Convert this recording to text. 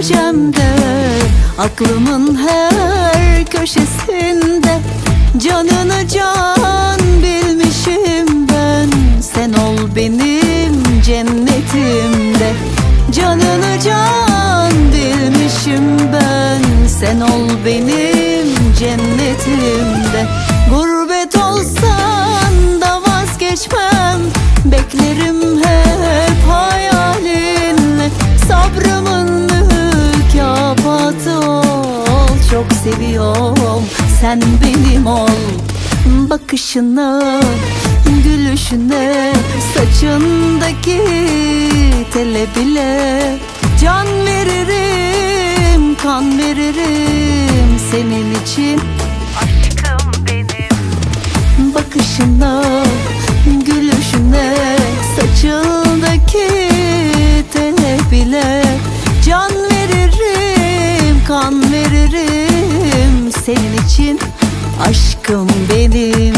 gecemde Aklımın her köşesinde. Canını can bilmişim ben Sen ol benim cennetimde. Canını can bilmişim ben Sen ol benim cennetimde. Gurbet olsan da vazgeçmem Beklerim hep seviyorum. Sen benim ol. Bakışına, gülüşüne Saçındaki tele bile Can veririm, kan veririm Senin için. Aşkım benim. Bakışına, gülüşüne Saçındaki tele bile Senin için. Aşkım benim